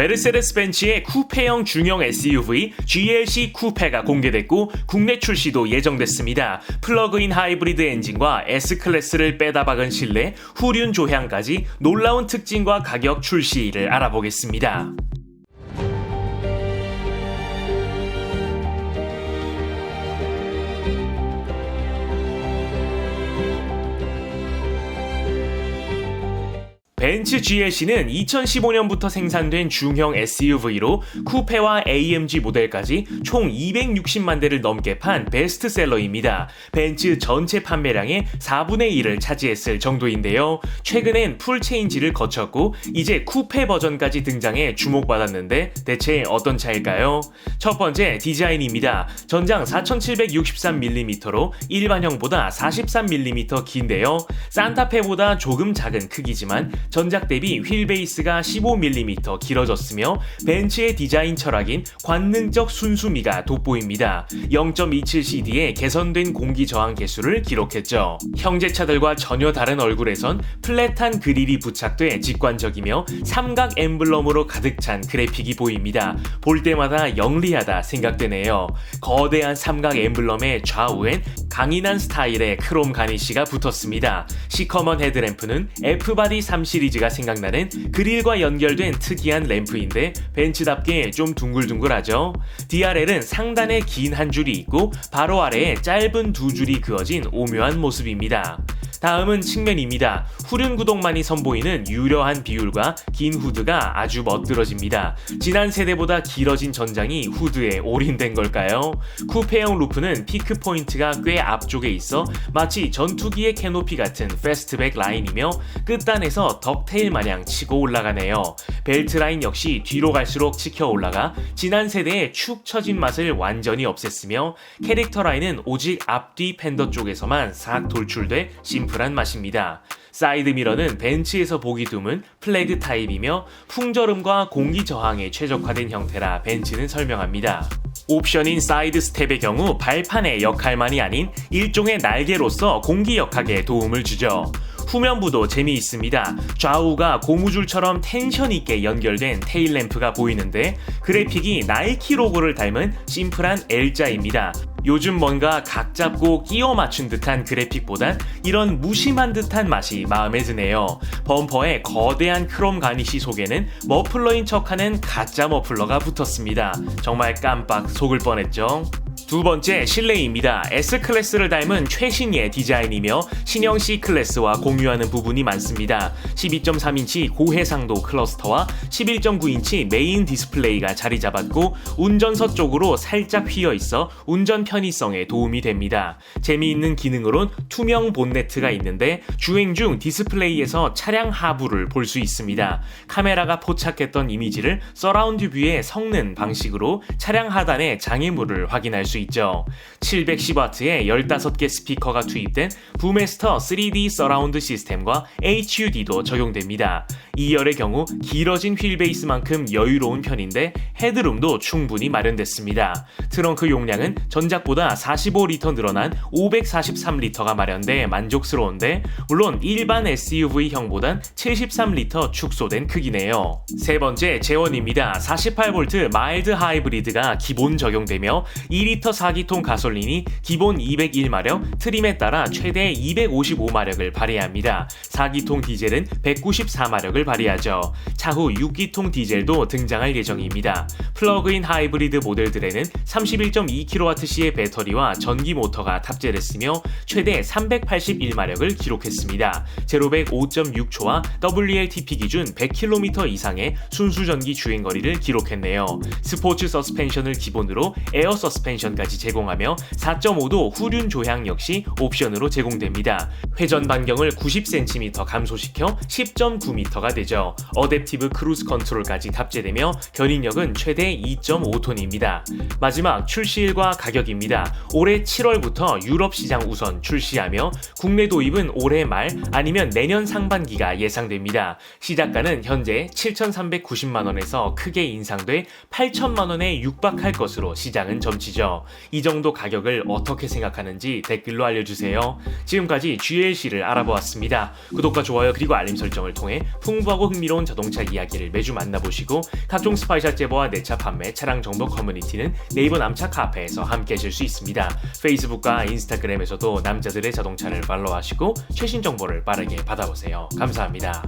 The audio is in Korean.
메르세데스 벤츠의 쿠페형 중형 SUV GLC 쿠페가 공개됐고 국내 출시도 예정됐습니다. 플러그인 하이브리드 엔진과 S클래스를 빼다 박은 실내, 후륜 조향까지 놀라운 특징과 가격 출시를 알아보겠습니다. 벤츠 GLC는 2015년부터 생산된 중형 SUV로 쿠페와 AMG 모델까지 총 260만 대를 넘게 판 베스트셀러입니다. 벤츠 전체 판매량의 4분의 1을 차지했을 정도인데요. 최근엔 풀 체인지를 거쳤고 이제 쿠페 버전까지 등장해 주목받았는데 대체 어떤 차일까요? 첫 번째 디자인입니다. 전장 4763mm로 일반형보다 43mm 긴데요. 산타페보다 조금 작은 크기지만 전작 대비 휠 베이스가 15mm 길어졌으며 벤츠의 디자인 철학인 관능적 순수미가 돋보입니다. 0.27cd의 개선된 공기 저항 개수를 기록했죠. 형제차들과 전혀 다른 얼굴에선 플랫한 그릴이 부착돼 직관적이며 삼각 엠블럼으로 가득 찬 그래픽이 보입니다. 볼 때마다 영리하다 생각되네요. 거대한 삼각 엠블럼의 좌우엔 강인한 스타일의 크롬 가니쉬가 붙었습니다. 시커먼 헤드램프는 F바디 3시 리즈가 생각나는 그릴과 연결된 특이한 램프인데 벤츠답게 좀 둥글둥글하죠. DRL은 상단에 긴 한 줄이 있고 바로 아래에 짧은 두 줄이 그어진 오묘한 모습입니다. 다음은 측면입니다. 후륜 구동만이 선보이는 유려한 비율과 긴 후드가 아주 멋들어집니다. 지난 세대보다 길어진 전장이 후드에 올인된 걸까요? 쿠페형 루프는 피크 포인트가 꽤 앞쪽에 있어 마치 전투기의 캐노피 같은 패스트백 라인이며 끝단에서 덕테일 마냥 치고 올라가네요. 벨트 라인 역시 뒤로 갈수록 치켜 올라가 지난 세대의 축 처진 맛을 완전히 없앴으며 캐릭터 라인은 오직 앞뒤 팬더 쪽에서만 싹 돌출돼 심플 한 맛입니다. 사이드 미러는 벤츠에서 보기 드문 플래그 타입이며 풍절음과 공기 저항에 최적화된 형태라 벤츠는 설명합니다. 옵션인 사이드 스텝의 경우 발판의 역할만이 아닌 일종의 날개로서 공기 역학에 도움을 주죠. 후면부도 재미있습니다. 좌우가 고무줄처럼 텐션 있게 연결된 테일램프가 보이는데 그래픽이 나이키 로고를 닮은 심플한 L자입니다. 요즘 뭔가 각 잡고 끼워 맞춘 듯한 그래픽보단 이런 무심한 듯한 맛이 마음에 드네요. 범퍼에 거대한 크롬 가니시 속에는 머플러인 척하는 가짜 머플러가 붙었습니다. 정말 깜빡 속을 뻔했죠. 두 번째 실내입니다. S클래스를 닮은 최신의 디자인이며 신형 C클래스와 공유하는 부분이 많습니다. 12.3인치 고해상도 클러스터와 11.9인치 메인 디스플레이가 자리 잡았고 운전석 쪽으로 살짝 휘어 있어 운전 편의성에 도움이 됩니다. 재미있는 기능으론 투명 본네트가 있는데 주행 중 디스플레이에서 차량 하부를 볼 수 있습니다. 카메라가 포착했던 이미지를 서라운드 뷰에 섞는 방식으로 차량 하단의 장애물을 확인할 수 있죠. 710W의 15개 스피커가 투입된 부메스터 3D 서라운드 시스템과 HUD도 적용됩니다. 2열의 경우 길어진 휠베이스만큼 여유로운 편인데 헤드룸도 충분히 마련됐습니다. 트렁크 용량은 전작보다 45리터 늘어난 543리터가 마련돼 만족스러운데 물론 일반 SUV형보단 73리터 축소된 크기네요. 세 번째 재원입니다. 48V 마일드 하이브리드가 기본 적용되며 2리터 4기통 가솔린이 기본 201마력, 트림에 따라 최대 255마력을 발휘합니다. 4기통 디젤은 194마력을 발휘하죠. 차후 6기통 디젤도 등장할 예정입니다. 플러그인 하이브리드 모델들에는 31.2kWh의 배터리와 전기 모터가 탑재됐으며 최대 381마력을 기록했습니다. 제로백 5.6초와 WLTP 기준 100km 이상의 순수 전기 주행 거리를 기록했네요. 스포츠 서스펜션을 기본으로 에어 서스펜션 까지 제공하며 4.5도 후륜 조향 역시 옵션으로 제공됩니다. 회전 반경을 90cm 감소시켜 10.9m가 되죠. 어댑티브 크루즈 컨트롤까지 탑재되며 견인력은 최대 2.5톤입니다. 마지막 출시일과 가격입니다. 올해 7월부터 유럽 시장 우선 출시하며 국내 도입은 올해 말 아니면 내년 상반기가 예상됩니다. 시작가는 현재 7,390만 원에서 크게 인상돼 8천만 원에 육박할 것으로 시장은 점치죠. 이 정도 가격을 어떻게 생각하는지 댓글로 알려주세요. 지금까지 GLC를 알아보았습니다. 구독과 좋아요 그리고 알림 설정을 통해 풍부하고 흥미로운 자동차 이야기를 매주 만나보시고 각종 스파이샷 제보와 내차 판매, 차량 정보 커뮤니티는 네이버 남차 카페에서 함께 하실 수 있습니다. 페이스북과 인스타그램에서도 남자들의 자동차를 팔로우하시고 최신 정보를 빠르게 받아보세요. 감사합니다.